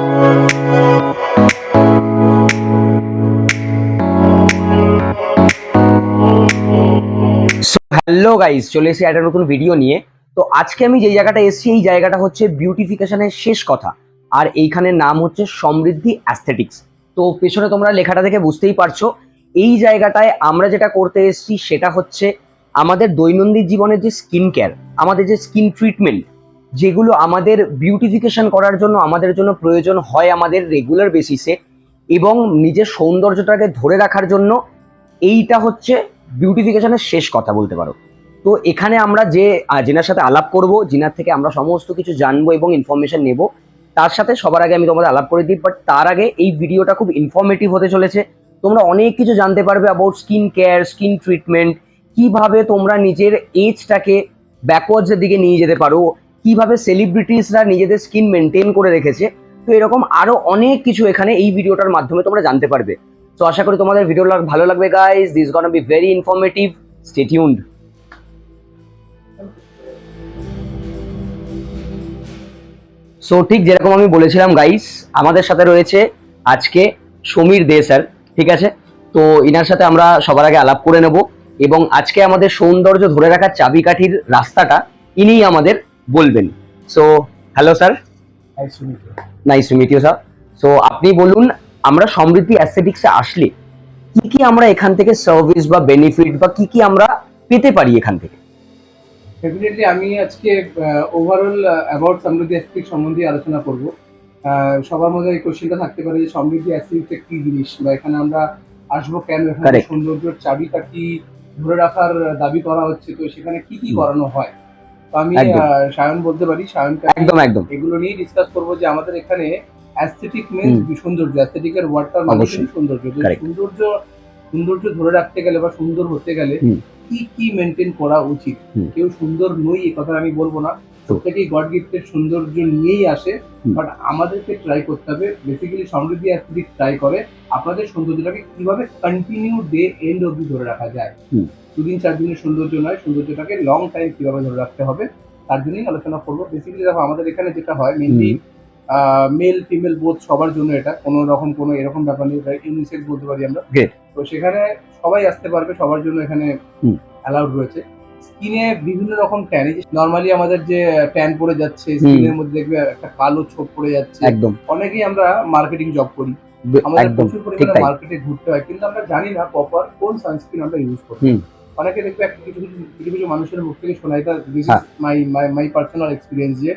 Hello guys চলে এসেছি একটা নতুন ভিডিও নিয়ে। তো আজকে আমি যে জায়গাটা এসেছি, এই জায়গাটা হচ্ছে বিউটিফিকেশনের শেষ কথা। আর এইখানের নাম হচ্ছে সমৃদ্ধি অ্যাস্থেটিক্স তো পেছনে তোমরা লেখাটা দেখে বুঝতেই পারছ। এই জায়গাটায় আমরা যেটা করতে এসেছি, সেটা হচ্ছে আমাদের দৈনন্দিন জীবনের যে স্কিন কেয়ার আমাদের যে স্কিন ট্রিটমেন্ট যেগুলো আমাদের বিউটিফিকেশন করার জন্য, আমাদের জন্য প্রয়োজন হয় আমাদের রেগুলার বেসিসে এবং নিজের সৌন্দর্যটাকে ধরে রাখার জন্য এইটা হচ্ছে বিউটিফিকেশনের শেষ কথা বলতে পারো। তো এখানে আমরা যে যেনার সাথে আলাপ করব যিনার থেকে আমরা সমস্ত কিছু জানব এবং ইনফরমেশন নেব, তার সাথে সবার আগে আমি তোমাদের আলাপ করে দিই বাট তার আগে এই ভিডিওটা খুব ইনফরমেটিভ হতে চলেছে। তোমরা অনেক কিছু জানতে পারবে about skin care skin treatment কীভাবে তোমরা নিজের এজটাকে ব্যাকওয়ার্ডসের দিকে নিয়ে যেতে পারো কীভাবে সেলিব্রিটিসরা নিজেদের স্কিন মেনটেন করে রেখেছে, তো এরকম আরও অনেক কিছু এখানে এই ভিডিওটার মাধ্যমে তোমরা জানতে পারবে। তো আশা করি তোমাদের ভিডিও লাগ ভালো লাগবে guys this gonna be very informative stay tuned so ঠিক যেরকম আমি বলেছিলাম গাইস আমাদের সাথে রয়েছে আজকে সমীর দে স্যার, ঠিক আছে? তো ইনার সাথে আমরা সবার আগে আলাপ করে নেব এবং আজকে আমাদের সৌন্দর্য ধরে রাখার চাবিকাঠির রাস্তাটা ইনিই আমাদের বলবেন। So hello sir nice to meet you sir so আপনি বলুন আমরা সমৃদ্ধি অ্যাস্থেটিক্সে আসলে কি কি আমরা এখান থেকে সার্ভিস বা বেনিফিট বা কি কি আমরা পেতে পারি এখান থেকে? ডেফিনেটলি আমি আজকে ওভারঅল অ্যাবাউট সমৃদ্ধি অ্যাসপিক সম্বন্ধে আলোচনা করব। সবার মধ্যে এই কোশ্চেনটা থাকতে পারে যে সমৃদ্ধি অ্যাসপিকটা কি জিনিস বা এখানে আমরা আসব কেন? এখানে সৌন্দর্যের চাবিটা কি ধরে রাখার দাবি করা হচ্ছে? তো সেখানে কি কি করানো হয়? আমি সায়ন বলতে পারি। সায়ন একদম একদম। এগুলো নিয়ে ডিসকাস করব যে আমাদের এখানে অ্যাস্থেটিক মিনস সৌন্দর্য। অ্যাস্থেটিকের ওয়ার্ডটার মানে। সৌন্দর্য। সৌন্দর্য সৌন্দর্য ধরে রাখতে গেলে বা সুন্দর হতে গেলে কি কি মেনটেন করা উচিত? কেউ সুন্দর নই এই কথা আমি বলব না। প্রত্যেকেই গড গিফটের সৌন্দর্য নিয়েই আসে বাট আমাদেরকে ট্রাই করতে হবে। বেসিক্যালি সমৃদ্ধি অ্যাস্থেটিক ট্রাই করে আপনাদের সৌন্দর্যটাকে কীভাবে কন্টিনিউ ডে এন্ড অবধি ধরে রাখা যায়? দুদিন চার দিনের সৌন্দর্য নয় সৌন্দর্যটাকে লং টাইম কীভাবে ধরে রাখতে হবে তার জন্যই আলোচনা করব। বেসিক্যালি দেখো আমাদের এখানে যেটা হয় মেনলি মেল ফিমেল বোধ সবার জন্য এটা কোনো রকম কোনো এরকম ব্যাপার নেই ইউনিসেক্স বলতে পারি আমরা। তো সেখানে সবাই আসতে পারবে সবার জন্য এখানে অ্যালাউড রয়েছে। স্কিনে বিভিন্ন রকম ট্যান নর্মালি আমাদের যে ট্যান পড়ে যাচ্ছে স্কিনের মধ্যে দেখবে একটা কালো ছোপ পড়ে যাচ্ছে। একদম। অনেকেই আমরা মার্কেটিং জব করি। আমাদের প্রচুর পরিমাণে মার্কেটে ঘুরতে হয় কিন্তু আমরা জানি না প্রপার কোন সানস্ক্রিন আমরা ইউজ করি অনেকে দেখবে একটা কিছু কিছু কিছু কিছু মানুষের মুখ থেকে শোনা এটা this. My my my personal experience যে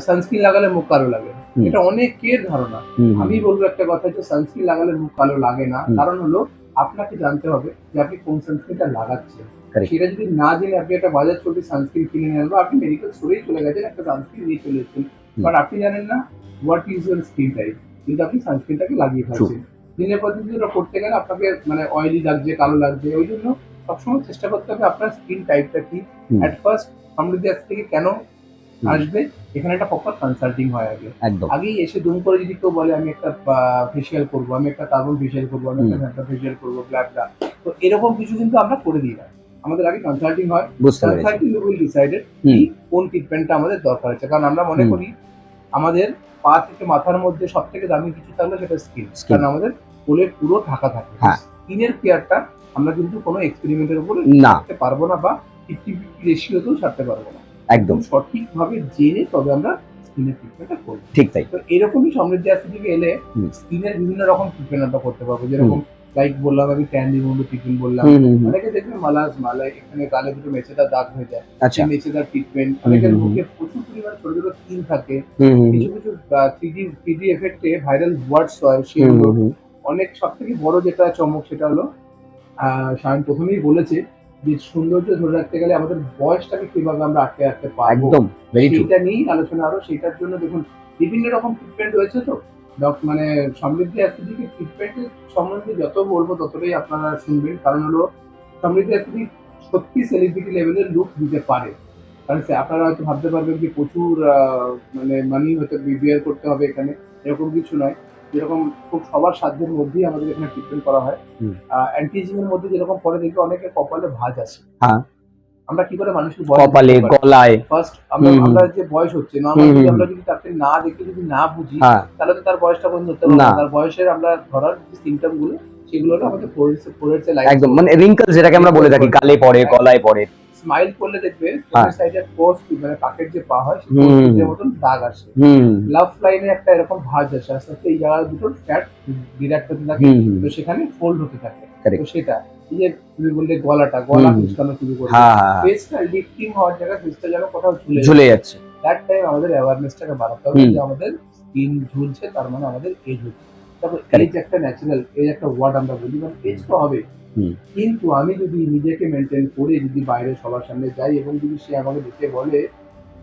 সানস্ক্রিন লাগালে মুখ কালো লাগে। এটা অনেকের ধারণা। আমি বলব একটা কথা যে সানস্ক্রিন লাগালে মুখ কালো লাগে না। কারণ হলো আপনাকে জানতে হবে যে আপনি কোন সানস্ক্রিনটা লাগাচ্ছেন. সেটা যদি না জেনে আপনি একটা বাজার চলতি সানস্ক্রিন কিনে নেন বা আপনি মেডিকেল স্টোরেই চলে গেছেন একটা সানস্ক্রিন নিয়ে চলে এসেছেন। বাট আপনি জানেন না what is your skin type কিন্তু আপনি সানস্ক্রিনটাকে লাগিয়ে ফেলছেন। দিনের পর দিন ওটা করতে গেলে আপনাকে মানে অয়েলি লাগছে কালো লাগছে ওই জন্য সবসময় চেষ্টা করতে হবে আপনার স্কিন টাইপটা কি। অ্যাট ফার্স্ট সমৃদ্ধি আজ থেকে কেন আসবে? এখানে একটা প্রপার কনসাল্টিং হয় আগে। আগেই এসে দুম করে যদি কেউ বলে আমি একটা ফেসিয়াল করব আমি একটা কার্বন ফেসিয়াল করব আমি একটা ফেসিয়াল করব ব্ল্যাক ব্ল্যাক তো এরকম কিছু কিন্তু আমরা করে দিই না। আমাদের আগে কনসাল্টিং হয় বুঝতে পেরেছি। Consulting will decided. কোন ট্রিটমেন্টটা আমাদের দরকার আছে কারণ আমরা মনে করি আমাদের পা থেকে মাথার মধ্যে সব থেকে দামি কিছু থাকলে সেটা স্কিন কারণ আমাদের কোলে পুরো ঢাকা থাকে। হ্যাঁ। স্কিনের কেয়ারটা আমরা কিন্তু কোনো এক্সপেরিমেন্টের উপরে করতে পারব না বা ফিফটি ফিফটি রেশিওতেও ছাড়তে পারব না। একদম। সঠিকভাবে জেনে তবে আমরা স্কিনের ট্রিটমেন্টটা করব। ঠিক তাই। তো এরকমই সমৃদ্ধি আসতে থেকে এলে। স্কিনের বিভিন্ন রকম ট্রিটমেন্ট আমরা করতে পারব। যেরকম লাইক বললাম আমি ট্যান রিমুভার ট্রিটমেন্ট বললাম। অনেকে দেখবে মালাজ মালাই এখানে গালে দুটো মেচেদার দাগ হয়ে যায়। আচ্ছা। মেচেদার ট্রিটমেন্ট অনেকের মুখে প্রচুর পরিমাণ ছোট ছোট তিল থাকে। কিছু কিছু থ্রিডি থ্রিডি এফেক্টে ভাইরাল ওয়ার্ডস হয় সেগুলো। অনেক সব থেকে বড় যেটা চমক সেটা হলো সায়ন প্রথমেই বলেছে যে সৌন্দর্য ধরে রাখতে গেলে আমাদের বয়সটাকে কীভাবে আমরা আটকে রাখতে পারব। একদম ভেরি নিয়েই আলোচনা আরও সেটার জন্য দেখুন বিভিন্ন রকম ট্রিটমেন্ট রয়েছে তো। মানে সমৃদ্ধি অ্যাসিডিকের ট্রিটমেন্টের সম্বন্ধে যত বলব ততটাই আপনারা শুনবেন। কারণ হলো সমৃদ্ধি অ্যাসিডিক সত্যি সেলিব্রিটি লেভেলের লুক দিতে পারে। কারণ সে- আপনারা হয়তো ভাবতে পারবেন যে প্রচুর মানে মানি হয়তো বিয়ার করতে হবে এখানে। এরকম কিছু নয়। যেরকম খুব সবার সাধ্যের মধ্যেই আমাদের এখানে ট্রিটমেন্ট করা হয়। হুম। অ্যান্টিজিং এর মধ্যে যেরকম পরে দেখবে অনেকের কপালে ভাঁজ আছে। হ্যাঁ। আমরা কি করে মানুষের কপালে গলায়। ফার্স্ট আমরা যে বয়স হচ্ছে নর্মালি। আমরা যদি তাকে না দেখে যদি না বুঝি হ্যাঁ। তাহলে তো তার বয়সটা বন্ধ হতে পারবে না। তার বয়সের আমরা ধরার যে সিমটমগুলো সেগুলো হলো আমাদের ফোরেন্স ফোরেন্স লাইট একদম। মানে রিঙ্কল যেটাকে আমরা বলে থাকি গালে পড়ে গলায় পড়ে। স্মাইল করলে দেখবে হ্যাঁ। চোখের সাইডে পোস্ট মানে পাকের যে পা হয়। পোস্টের মতন দাগ আসে। লাভ লাইনে একটা এরকম ভাঁজ আসে। আস্তে আস্তে এই জায়গা দুটো ফ্যাট ডিডাক্ট হতে থাকে। তো সেখানে ফোল্ড হতে থাকে. তো সেটা। এই তুমি বললে গলাটা গলা কুচকানো শুরু করবে হ্যাঁ হ্যাঁ, ফেসটা লিফটিং হওয়ার জায়গায় ফেসটা যেন কোথাও ঝুলে ঝুলে যাচ্ছে। দ্যাট টাইম আমাদের অ্যাওয়ারনেসটাকে বাড়াতে হবে যে আমাদের স্কিন ঝুলছে তার মানে আমাদের এজ হচ্ছে। তারপর এজ একটা ন্যাচারাল এজ একটা ওয়ার্ড আমরা বলি মানে এজ তো হবে। কিন্তু আমি যদি নিজেকে মেনটেন করে যদি বাইরে সবার সামনে যাই এবং যদি সে আমাকে দেখে বলে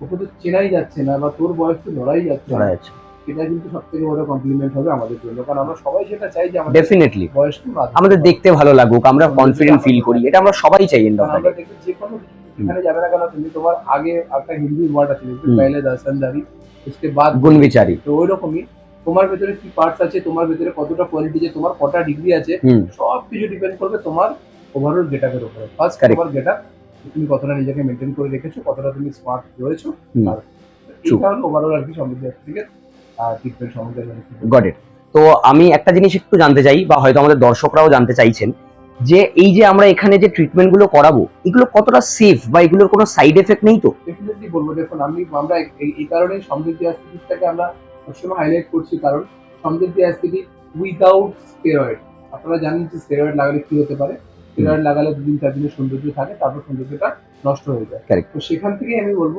ওকে তো চেনাই যাচ্ছে না বা তোর বয়স তো ধরাই যাচ্ছে না। যাচ্ছে। সেটা কিন্তু সব থেকে বড় কমপ্লিমেন্ট হবে আমাদের জন্য কারণ আমরা সবাই সেটা চাই যে আমাদের ডেফিনেটলি বয়সটা বাদ আমাদের দেখতে ভালো লাগুক আমরা কনফিডেন্ট ফিল করি এটা আমরা সবাই চাই এন্ড অফ কারণ আমরা দেখি যে কোনো এখানে যাবে না কেন তুমি তোমার আগে একটা হিন্দি ওয়ার্ড আছে হুম। পহলে দর্শনদারি उसके बाद গুণ বিচারী তো ওই রকমই তোমার ভেতরে কি পার্টস আছে তোমার ভেতরে কতটা কোয়ালিটি আছে তোমার কটা ডিগ্রি আছে হুম সব কিছু ডিপেন্ড করবে তোমার ওভারঅল গেটআপের উপরে ফার্স্ট Correct. তোমার গেটআপ তুমি কতটা নিজেকে মেনটেন করে রেখেছো কতটা তুমি স্মার্ট রয়েছো হুম। আর True. এটা হলো ওভারঅল আর কি সমৃদ্ধি থেকে গট ইট তো আমি একটা জিনিস একটু জানতে চাই বা হয়তো আমাদের দর্শকরাও জানতে চাইছেন যে এই যে আমরা এখানে যে ট্রিটমেন্টগুলো করাবো এগুলো কতটা সেফ বা এগুলোর কোনো সাইড এফেক্ট নেই তো? ডেফিনেটলি বলব দেখুন আমি আমরা এই- কারণে সমৃদ্ধি অ্যাস্থেটিকটাকে আমরা সবসময় হাইলাইট করছি কারণ সমৃদ্ধি অ্যাস্থেটিক উইদাউট স্টেরয়েড আপনারা জানেন যে স্টেরয়েড লাগালে কি হতে পারে? স্টেরয়েড লাগালে দুদিন চার দিনের সৌন্দর্য থাকে তারপর সৌন্দর্যটা নষ্ট হয়ে যায়. তো সেখান থেকে আমি বলব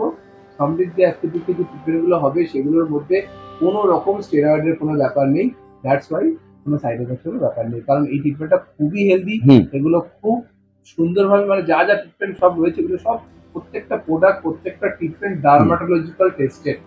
সমৃদ্ধি অ্যাস্থেটিকে যে ট্রিটমেন্টগুলো হবে সেগুলোর মধ্যে কোনো রকম স্টেরয়েডের কোনো ব্যাপার নেই। দ্যাটস ওয়াই কোনো সাইড এফেক্টের ব্যাপার নেই। কারণ এই ট্রিটমেন্টটা খুবই হেলদি এগুলো খুব সুন্দরভাবে মানে যা যা ট্রিটমেন্ট সব রয়েছে এগুলো সব প্রত্যেকটা প্রোডাক্ট প্রত্যেকটা ট্রিটমেন্ট ডার্মাটোলজিক্যাল টেস্টেড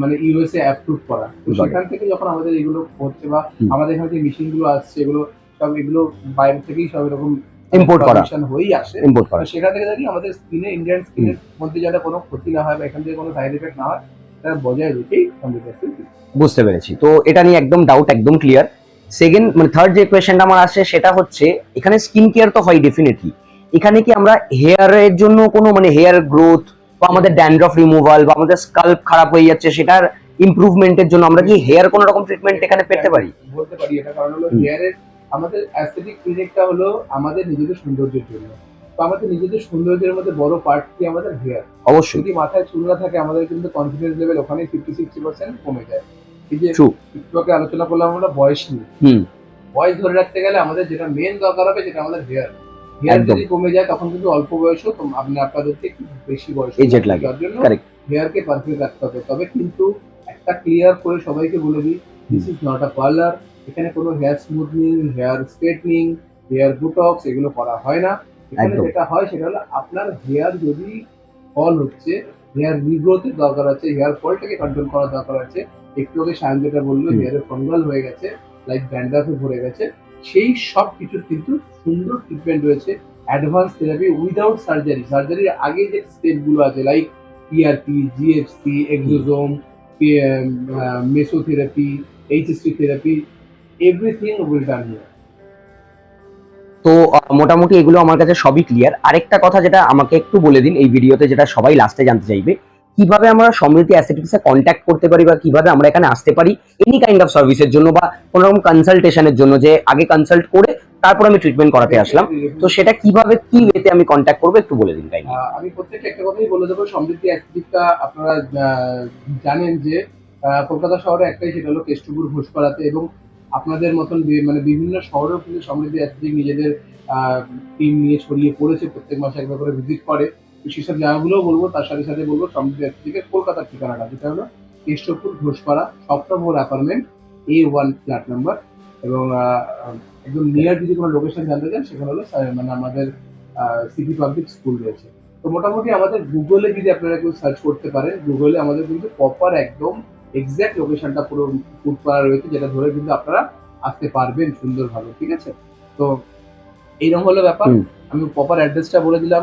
মানে ইউএসএ অ্যাপ্রুভ করা। তো সেখান থেকে যখন আমাদের এগুলো হচ্ছে বা আমাদের এখানে যে মেশিনগুলো আসছে এগুলো সব এগুলো বাইরে থেকেই সব এরকম Import করা। হয়েই আসে। ইম্পোর্ট করা। সেখান থেকে দেখি আমাদের স্কিনে ইন্ডিয়ান স্কিনের মধ্যে যাতে কোনো ক্ষতি না হয় বা এখান থেকে কোনো সাইড এফেক্ট না হয় তারা বজায় রেখেই বুঝতে পেরেছি। তো এটা নিয়ে একদম ডাউট একদম ক্লিয়ার সেকেন্ড মানে থার্ড যে কোয়েশ্চেনটা আমার আসছে সেটা হচ্ছে এখানে স্কিন কেয়ার তো হয় ডেফিনেটলি এখানে কি আমরা হেয়ারের জন্য কোনো মানে হেয়ার গ্রোথ বা আমাদের ড্যান্ড্রফ রিমুভাল বা আমাদের স্কাল্প খারাপ হয়ে যাচ্ছে সেটার ইমপ্রুভমেন্টের জন্য আমরা কি হেয়ার কোনো রকম ট্রিটমেন্ট এখানে পেতে পারি? বলতে পারি এটা। কারণ হলো হেয়ারের আমাদের অ্যাস্থেটিক ক্লিনিকটা হলো আমাদের নিজেদের সৌন্দর্যের জন্য। তো আমাদের নিজেদের সৌন্দর্যের মধ্যে বড় পার্ট কি আমাদের হেয়ার অবশ্যই। যদি মাথায় চুল না থাকে আমাদের কিন্তু কনফিডেন্স লেভেল ওখানে ফিফটি সিক্সটি পার্সেন্ট কমে যায়। এই যে. আলোচনা করলাম আমরা বয়স নিয়ে। বয়স ধরে রাখতে গেলে আমাদের যেটা মেন দরকার হবে সেটা আমাদের হেয়ার হেয়ার যদি কমে যায় তখন কিন্তু অল্প বয়সও আপনি আপনাদেরকে একটু বেশি বয়স Aged লাগে। তার জন্য. হেয়ারকে পারফেক্ট রাখতে হবে। তবে কিন্তু একটা ক্লিয়ার করে সবাইকে বলে দিই this is not a parlour এখানে কোনো hair smoothing hair straightening hair botox এগুলো করা হয় না। এখানে যেটা হয় সেটা হলো আপনার হেয়ার যদি ফল হচ্ছে হেয়ার রিগ্রোথের দরকার আছে হেয়ার ফলটাকে কন্ট্রোল করার দরকার আছে। একটু আগে সায়ন যেটা বলল হুম। হেয়ারে ফঙ্গাল হয়ে গেছে লাইক ব্যান্ডাফে ভরে গেছে সেই সব কিছুর কিন্তু সুন্দর ট্রিটমেন্ট রয়েছে অ্যাডভান্স থেরাপি উইদাউট সার্জারি সার্জারির আগে যে স্টেপগুলো আছে like PRP GFC exosome mesotherapy HST therapy everything will done here. তো মোটামুটি এগুলো আমার কাছে সবই ক্লিয়ার আরেকটা কথা যেটা আমাকে একটু বলে দিন এই ভিডিওতে যেটা সবাই লাস্টে জানতে চাইবে কীভাবে আমরা সমৃদ্ধি অ্যাসেটিক্সে কন্ট্যাক্ট করতে পারি বা কীভাবে আমরা এখানে আসতে পারি এনি কাইন্ড অফ সার্ভিসের জন্য বা কোনো রকম কনসালটেশনের জন্য যে আগে কনসাল্ট করে তারপর আমি ট্রিটমেন্ট করাতে আসলাম। তো সেটা কীভাবে কি ওয়েতে আমি কন্ট্যাক্ট করব একটু বলে দিন তাই আমি প্রত্যেকটা একটা কথাই বলে দেবো সমৃদ্ধি অ্যাস্থেটিকটা আপনারা জানেন যে কলকাতা শহরে একটাই সেটা হলো কেষ্টপুর ঘোষপাড়াতে এবং আপনাদের মতন মানে বিভিন্ন শহরেও কিন্তু সমৃদ্ধি অ্যাস্থেটিক নিজেদের টিম নিয়ে ছড়িয়ে পড়েছে, প্রত্যেক মাসে একবার করে ভিজিট করে। সেসব জায়গাগুলোও বলব, তার সাথে সাথে বলব সমৃদ্ধি অ্যাস্থেটিকের কলকাতার ঠিকানাটা, যেটা হলো Keshtopur, Ghoshpara, Saptam apartment A one flat number এবং একদম নিয়ার যদি কোনো লোকেশন জানতে চান, সেখানে হলো মানে আমাদের সিটি পাবলিক স্কুল রয়েছে। তো মোটামুটি আমাদের গুগলে যদি আপনারা কেউ সার্চ করতে পারেন গুগলে আমাদের কিন্তু প্রপার একদম এক্সাক্ট লোকেশনটা পুরো পুট করা রয়েছে যেটা ধরে কিন্তু আপনারা আসতে পারবেন সুন্দরভাবে ঠিক আছে? তো এইরকম হলো ব্যাপার। আমি প্রপার অ্যাড্রেসটা বলে দিলাম।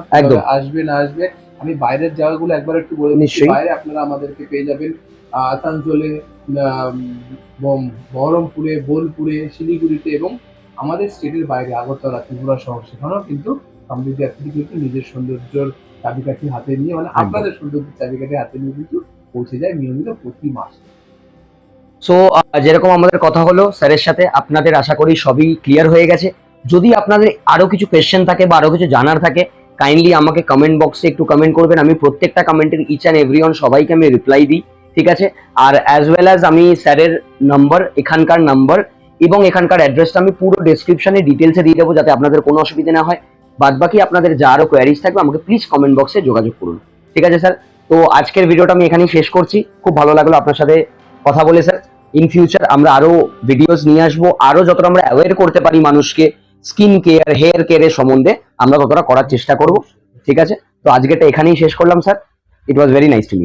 আসবে না আসবে। আমি বাইরের জায়গাগুলো একবার একটু বলে দিচ্ছি। বাইরে আপনারা আমাদেরকে পেয়ে যাবেন আসানসোলে বহরমপুরে বোলপুরে শিলিগুড়িতে এবং আমাদের স্টেটের বাইরে আগরতলা ত্রিপুরা শহর সেখানেও কিন্তু সমৃদ্ধি অ্যাথলেটিক কিন্তু নিজের সৌন্দর্যর চাবিকাঠি হাতে নিয়ে মানে আপনাদের সৌন্দর্যের চাবিকাঠি হাতে নিয়ে কিন্তু পৌঁছে যায় নিয়মিত প্রতি মাসে। সো যেরকম আমাদের কথা হলো স্যারের সাথে, আপনাদের আশা করি সবই ক্লিয়ার হয়ে গেছে। যদি আপনাদের আরও কিছু কোয়েশ্চেন থাকে বা আরও কিছু জানার থাকে কাইন্ডলি আমাকে কমেন্ট বক্সে একটু কমেন্ট করবেন। আমি প্রত্যেকটা কমেন্টের ইচ অ্যান্ড এভরি ওয়ান সবাইকে আমি রিপ্লাই দিই, ঠিক আছে? আর অ্যাজ ওয়েল অ্যাজ আমি স্যারের নাম্বার এখানকার নাম্বার এবং এখানকার অ্যাড্রেসটা আমি পুরো ডেসক্রিপশনে ডিটেলসে দিয়ে দেবো যাতে আপনাদের কোনো অসুবিধা না হয়। বাদ বাকি আপনাদের যা আরও কোয়ারিজ থাকবে, আমাকে প্লিজ কমেন্ট বক্সে যোগাযোগ করুন। ঠিক আছে, স্যার? তো আজকের ভিডিওটা আমি এখানেই শেষ করছি। খুব ভালো লাগল আপনার সাথে কথা বলে, স্যার। ইন ফিউচার আমরা আরও ভিডিওস নিয়ে আসব। আরও যতটা আমরা অ্যাওয়ার করতে পারি মানুষকে স্কিন কেয়ার হেয়ার কেয়ারের সম্বন্ধে, আমরা ততটা করার চেষ্টা করব। ঠিক আছে? তো আজকেটা এখানেই শেষ করলাম, sir. It was very nice to